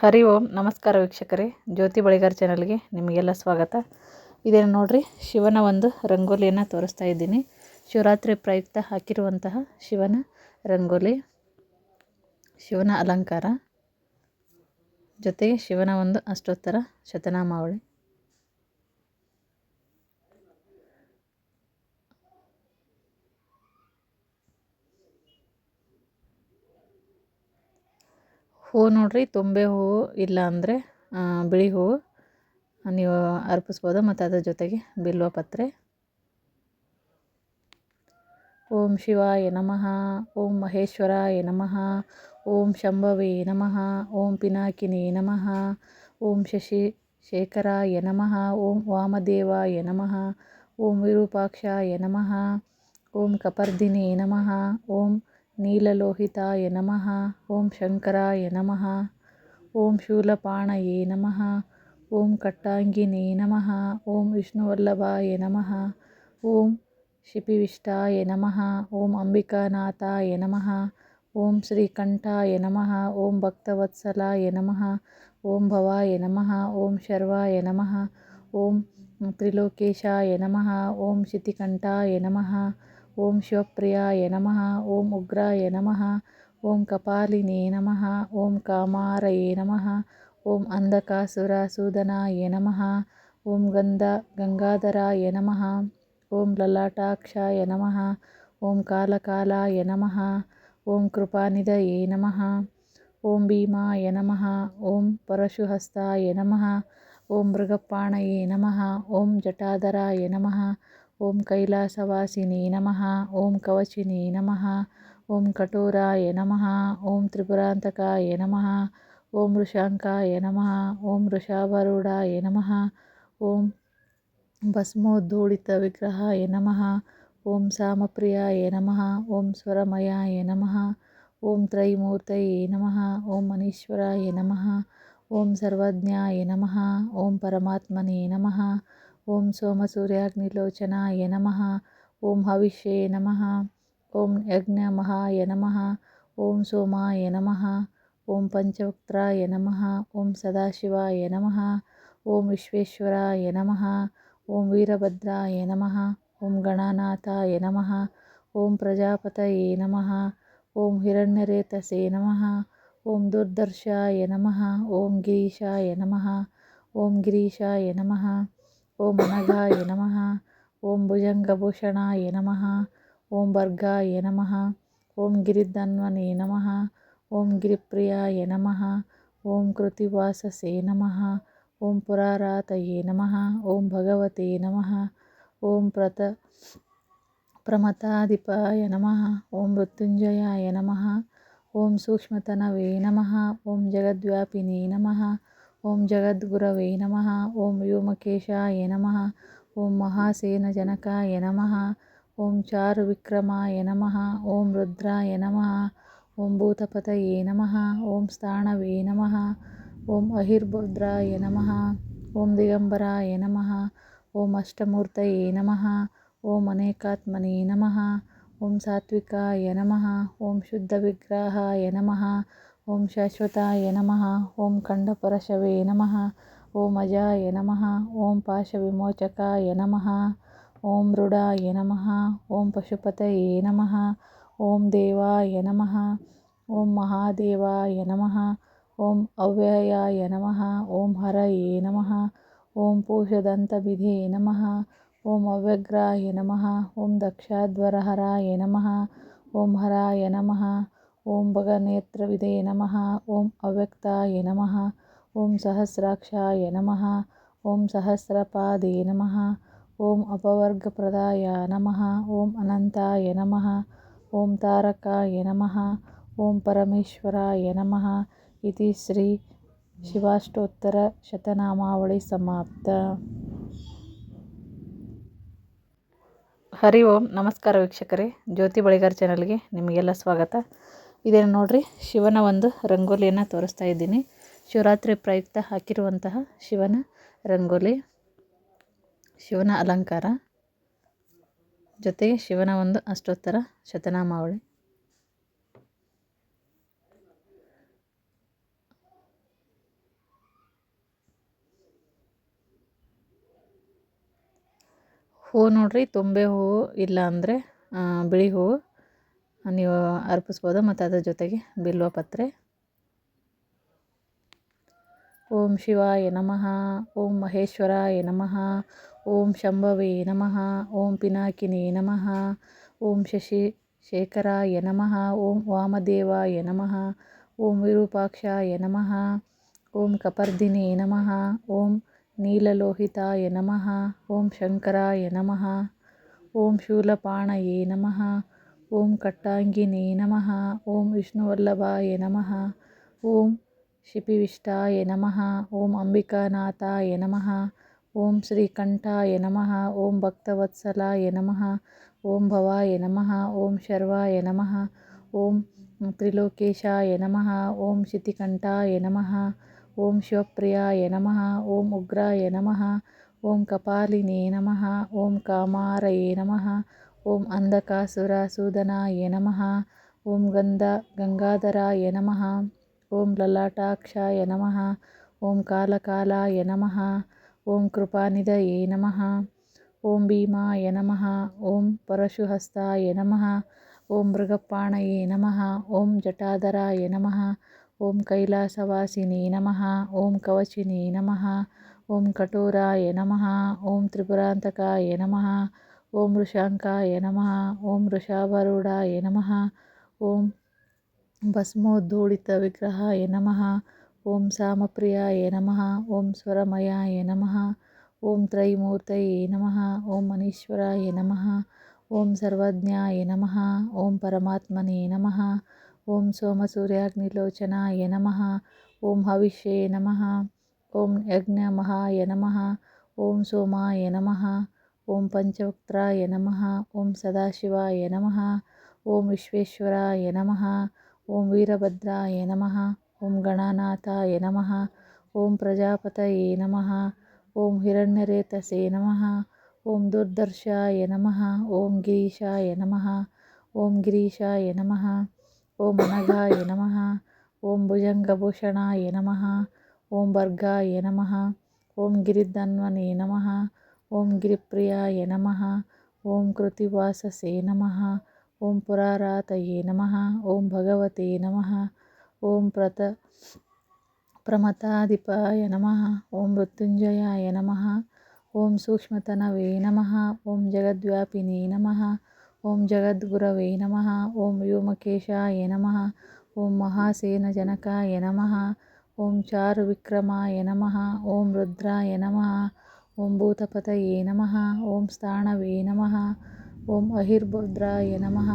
ಹರಿ ಓಂ, ನಮಸ್ಕಾರ ವೀಕ್ಷಕರೇ. ಜ್ಯೋತಿ ಬಳಿಗಾರ್ ಚಾನಲ್ಗೆ ನಿಮಗೆಲ್ಲ ಸ್ವಾಗತ. ಇದೇನು ನೋಡ್ರಿ, ಶಿವನ ಒಂದು ರಂಗೋಲಿಯನ್ನು ತೋರಿಸ್ತಾ ಇದ್ದೀನಿ. ಶಿವರಾತ್ರಿ ಪ್ರಯುಕ್ತ ಹಾಕಿರುವಂತಹ ಶಿವನ ರಂಗೋಲಿ, ಶಿವನ ಅಲಂಕಾರ, ಜೊತೆಗೆ ಶಿವನ ಒಂದು ಅಷ್ಟೋತ್ತರ ಶತನಾಮಾವಳಿ. ಹೂವು ನೋಡಿರಿ, ತುಂಬೆ ಹೂವು ಇಲ್ಲ ಅಂದರೆ ಬಿಳಿ ಹೂವು ನೀವು ಅರ್ಪಿಸ್ಬೋದು ಮತ್ತು ಅದ್ರ ಜೊತೆಗೆ ಬಿಲ್ವ ಪತ್ರೆ. ಓಂ ಶಿವಾಯ ನಮಃ, ಓಂ ಮಹೇಶ್ವರಾಯ ನಮಃ, ಓಂ ಶಂಭವೇ ನಮಃ, ಓಂ ಪಿನಾಕಿನಿ ನಮಃ, ಓಂ ಶಶಿ ಶೇಖರಾಯ ನಮಃ, ಓಂ ವಾಮದೇವಾಯ ನಮಃ, ಓಂ ವಿರೂಪಾಕ್ಷಾಯ ನಮಃ, ಓಂ ಕಪರ್ದಿನಿ ನಮಃ, ಓಂ నీలలోహితాయ నమ ఓం శంకరాయ నమ ఓం శూలపాణయే నమ ఓం కట్టాంగినే నమ ఓం విష్ణువల్లభాయ నమ ఓం శిపివిష్టాయ నమ ఓం అంబికానాథాయ నమ ఓం శ్రీకంఠాయ నమ ఓం భక్తవత్సలాయ నమ ఓం భవాయ నమ ఓం శర్వాయ నమ ఓం త్రిలోకేశాయ నమ ఓం శితికంఠాయ నమ ಓಂ ಶಿವಪ್ರಿಯಾಯ ನಮಃ ಓಂ ಉಗ್ರಾಯ ನಮಃ ಓಂ ಕಪಾಲಿನೇ ನಮಃ ಓಂ ಕಾಮಾರಯೇ ನಮಃ ಓಂ ಅಂಧಕಾಸುರ ಸೂದನಾಯ ನಮಃ ಓಂ ಗಂಧ ಗಂಗಾಧರಾಯ ನಮಃ ಓಂ ಲಲಾಟಾಕ್ಷಾಯ ನಮಃ ಓಂ ಕಾಲಕಾಲಾಯ ನಮಃ ಓಂ ಕೃಪಾನಿಧಯೇ ನಮಃ ಓಂ ಭೀಮಾಯ ನಮಃ ಓಂ ಪರಶುಹಸ್ತಾಯ ನಮಃ ಓಂ ಮೃಗಪ್ಪಾಣಯೇ ನಮಃ ಓಂ ಜಟಾಧರಾಯ ನಮಃ ఓం కైలాసవాసిని నమ ఓం కవచిని నమ ఓం కఠోరాయ నమ ఓం త్రిపురాంతకాయ నమ ఓం వృషాంకాయ నమ ఓం వృషావరుడాయ నమ ఓం భస్మోద్ధూడిత విగ్రహాయ నమ ఓం సామప్రియాయ నమ ఓం స్వరమయాయ నమ ఓం త్రైమూర్తయే నమ ఓం మనీశ్వరాయ నమ ఓం సర్వజ్ఞాయ నమ ఓం పరమాత్మనే నమ ओम ॐ नम ओं ॐ हविष्ये ओं यज्ञ महाय नम ओं सोमाय नम ओं पञ्चवक्त्राय नम ओं सदाशिवाय नम ओं विश्वेश्वराय नम ओं वीरभद्राय नम ओं गणानाथाय नम ओं प्रजापत नम ओं हिण्यरेत नम ओं दुर्दर्शाय नम ओं गिरीशाय नम ओं गिरीशाय नमः ఓం అనగాయ నమ ఓం భుజంగభూషణాయ నమ ఓం భర్గాయ నమ ఓం గిరిధన్వనే నమ ఓం గిరిప్రియాయ నమ ఓం కృతివాససే నమ ఓం పురారాతయే నమ ఓం భగవతే నమ ఓం ప్రత ప్రమతాధిపాయ నమ ఓం మృత్యుంజయాయ నమ ఓం సూక్ష్మతనవే నమ ఓం జగద్వ్యాపినే నమ ఓం జగద్గురవే నమ ఓం వ్యోమకేశాయ నమ ఓం మహాసేన జనకాయ నమ ఓం చారు విక్రమాయ నమ ఓం రుద్రాయ నమ ఓం భూతపతయే నమ ఓం స్థాణవే నమ ఓం అహిర్భుద్రాయ నమ ఓం దిగంబరాయ నమ ఓం అష్టమూర్తయే నమ ఓం అనేకాత్మనే నమ ఓం సాత్వికాయ నమ ఓం శుద్ధ విగ్రహాయ నమ ఓం శాశ్వతాయ నమ ఓం ఖండపరశవే నమ ఓం అజాయ నమ ఓం పాశ విమోచకాయ నమ ఓం రుడాయ నమ ఓం పశుపతయే నమ ఓం దేవాయ నమ ఓం మహాదేవాయ నమ ఓం అవ్యయాయ నమ ఓం హరయే నమ ఓం పూషదంతవిధే నమ ఓం అవ్యగ్రాయ నమ ఓం దక్షాధ్వరహరాయ నమ ఓం హరాయ నమ ಓಂ ಭಗನೇತ್ರವಿದೇ ನಮಃ. ಓಂ ಅವ್ಯಕ್ತಾಯ ನಮಃ. ಓಂ ಸಹಸ್ರಾಕ್ಷಾಯ ನಮಃ. ಓಂ ಸಹಸ್ರಪಾದೇ ನಮಃ. ಓಂ ಅಪವರ್ಗಪ್ರದಾಯ ನಮಃ. ಓಂ ಅನಂತಾಯ ನಮಃ. ಓಂ ತಾರಕಾಯ ನಮಃ. ಓಂ ಪರಮೇಶ್ವರಾಯ ನಮಃ. ಇತಿ ಶ್ರೀ ಶಿವಾಷ್ಟೋತ್ತರ ಶತನಾಮಾವಳಿ ಸಮಾಪ್ತ. ಹರಿ ಓಂ. ನಮಸ್ಕಾರ ವೀಕ್ಷಕರೇ. ಜ್ಯೋತಿ ಬಳಿಗಾರ್ ಚಾನಲ್ಗೆ ನಿಮಗೆಲ್ಲ ಸ್ವಾಗತ. ಇದೇನು ನೋಡ್ರಿ? ಶಿವನ ಒಂದು ರಂಗೋಲಿಯನ್ನು ತೋರಿಸ್ತಾ ಇದ್ದೀನಿ. ಶಿವರಾತ್ರಿ ಪ್ರಯುಕ್ತ ಹಾಕಿರುವಂತಹ ಶಿವನ ರಂಗೋಲಿ, ಶಿವನ ಅಲಂಕಾರ, ಜೊತೆಗೆ ಶಿವನ ಒಂದು ಅಷ್ಟೋತ್ತರ ಶತನಾಮಾವಳಿ. ಹೂವು ನೋಡ್ರಿ, ತುಂಬೆ ಹೂವು ಇಲ್ಲ ಅಂದರೆ ಬಿಳಿ ಹೂವು ನೀವು ಅರ್ಪಿಸ್ಬೋದು ಮತ್ತು ಅದರ ಜೊತೆಗೆ ಬಿಲ್ವ ಪತ್ರೆ ಓಂ ಶಿವಾಯ ನಮಃ ಓಂ ಮಹೇಶ್ವರಾಯ ನಮಃ ಓಂ ಶಂಭವೇ ನಮಃ ಓಂ ಪಿನಾಕಿನೇ ನಮಃ ಓಂ ಶಶಿ ಶೇಖರಾಯ ನಮಃ ಓಂ ವಾಮದೇವಾಯ ನಮಃ ಓಂ ವಿರೂಪಾಕ್ಷಾಯ ನಮಃ ಓಂ ಕಪರ್ದಿನೇ ನಮಃ ಓಂ ನೀಲಲೋಹಿತಾಯ ನಮಃ ಓಂ ಶಂಕರಾಯ ನಮಃ ಓಂ ಶೂಲಪಾಣಯೇ ನಮಃ ओम कट्टाङ्गिने नमः ओम विष्णुवल्लभाय नमः ओम शिपिविष्टाय नमः ओम अंबिकानाथाय नमः ओम श्रीकंठाय नमः ओम भक्तवत्सलाय नमः ओम भवाय नमः ओम शर्वाय नमः ओम त्रिलोकेशाय नमः ओम शितिकण्ठाय नमः ओम शिवप्रियाय नमः ओम उग्राय नमः ओम कपालिने नमः ओम कामारये नमः ఓం అంధకాసుర సూదనాయ నమ ఓం గంధ గంగాధరాయ నమ ఓం లలాటాక్షాయ నమ ఓం కాలకాలాయ నమ ఓం కృపానిధయ నమ ఓం భీమాయ నమ ఓం పరశుహస్తాయ నమ ఓం మృగపాణయ నమ ఓం జటాధరాయ నమ ఓం కైలాసవాసిని నమ ఓం కవచిని నమ ఓం కఠోరాయ నమ ఓం త్రిపురాంతకాయ నమ ओम ऋषाकाय नम ओं ऋषावरुड़ाय नम ओं भस्मोद्धूित विग्रहाय नम ओं साम प्रियाय नम ओं स्वरमयाय नम ओं त्रैमूर्त नम ओं मनीश्वराय नम ओं सर्वज्ञाए नम ओं परमात्मने नम ओं सोम सूर्याग्निलोचनाय नम ओं हविष्ये नम ओं यज्ञमहाय नम ओं सोमाय नम ఓం పంచవక్త్రాయ నమ ఓం సదాశివాయ నమ ఓం విశ్వేశ్వరాయ నమ ఓం వీరభద్రాయ నమ ఓం గణానాథాయ నమ ఓం ప్రజాపతయే నమ ఓం హిరణ్యరేతసే నమ ఓం దుర్దర్శాయ నమ ఓం గిరీషాయ నమ ఓం గిరీషాయ నమ ఓం అనఘాయ నమ ఓం భుజంగభూషణాయ నమ ఓం భర్గాయ నమ ఓం గిరిధన్వనే నమ ఓం గిరిప్రియాయ నమ ఓం కృతివాససే నమ ఓం పురారాతయే నమ ఓం భగవతే నమ ఓం ప్రత ప్రమతాధిపాయ నమ ఓం మృత్యుంజయాయ నమ ఓం సూక్ష్మతనవే నమ ఓం జగద్వ్యాపినే నమ ఓం జగద్గురవే నమ ఓం వ్యోమకేశాయ నమ ఓం మహాసేన జనకాయ నమ ఓం చారు విక్రమాయ నమ ఓం రుద్రాయ నమ ॐ भूतपतये नम ओं स्थाणवे नमः ॐ अहिर्भद्राय ओं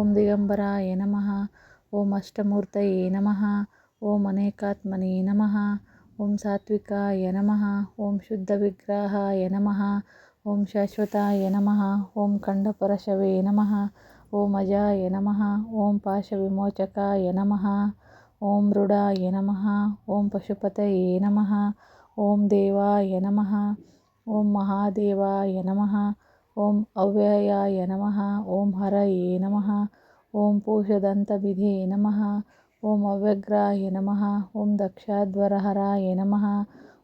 ॐ दिगम्बराय नमः ॐ अष्टमूर्तये नमः ॐ अनेकात्मने नमः ॐ सात्विकाय नमः ॐ शुद्धविग्रहाय नमः ॐ शाश्वताय नमः ॐ नम ओं ॐ अजाय नमः ॐ पाशविमोचकाय नमः ॐ मृडाय नमः ॐ पशुपतये नम ఓం దేవాయ నమ ఓం మహాదేవాయ నమ ఓం అవ్యయాయ నమ ఓం హరయే నమ ఓం పూషదంతవిధే నమ ఓం అవ్యగ్రాయ నమ ఓం దక్షాధ్వరహరాయ నమ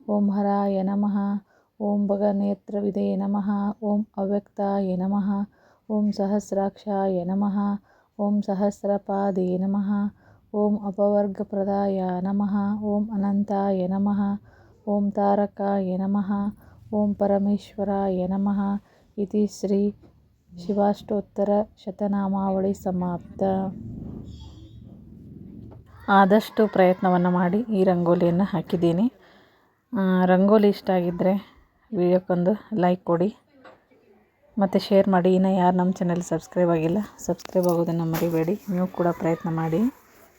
ఓం హరాయ నమ ఓం భగనేత్రవిదే నమ ఓం అవ్యక్తాయ నమ ఓం సహస్రాక్షాయ నమ ఓం సహస్రపాదే నమ ఓం అపవర్గప్రదాయ నమ ఓం అనంతాయ నమ ಓಂ ತಾರಕಾಯ ನಮಃ. ಓಂ ಪರಮೇಶ್ವರಾಯ ನಮಃ. ಇತಿ ಶ್ರೀ ಶಿವಾಷ್ಟೋತ್ತರ ಶತನಾಮಾವಳಿ ಸಮಾಪ್ತ. ಆದಷ್ಟು ಪ್ರಯತ್ನವನ್ನು ಮಾಡಿ ಈ ರಂಗೋಲಿಯನ್ನು ಹಾಕಿದ್ದೀನಿ. ರಂಗೋಲಿ ಇಷ್ಟ ಆಗಿದ್ದರೆ ವಿಡಿಯೋಕ್ಕೊಂದು ಲೈಕ್ ಕೊಡಿ. ಮತ್ತು ಶೇರ್ ಮಾಡಿ. ಇನ್ನೂ ಯಾರು ನಮ್ಮ ಚಾನಲ್ ಸಬ್ಸ್ಕ್ರೈಬ್ ಆಗಿಲ್ಲ, ಸಬ್ಸ್ಕ್ರೈಬ್ ಆಗೋದನ್ನು ಮರಿಬೇಡಿ. ನೀವು ಕೂಡ ಪ್ರಯತ್ನ ಮಾಡಿ.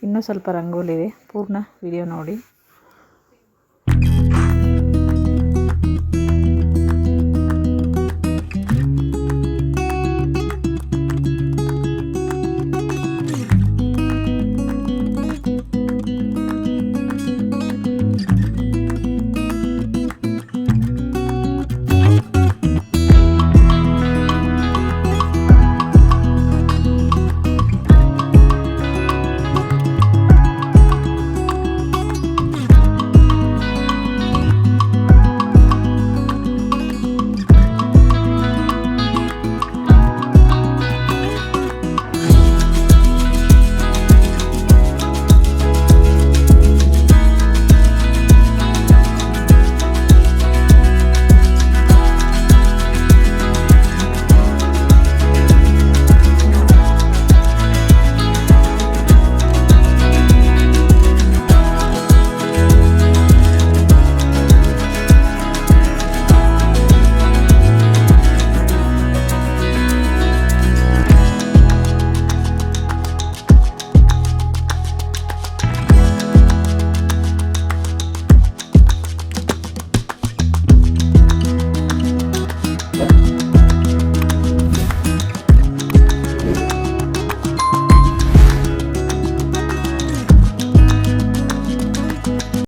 ಇನ್ನೂ ಸ್ವಲ್ಪ ರಂಗೋಲಿ ಇದೆ. ಪೂರ್ಣ ವಿಡಿಯೋ ನೋಡಿ.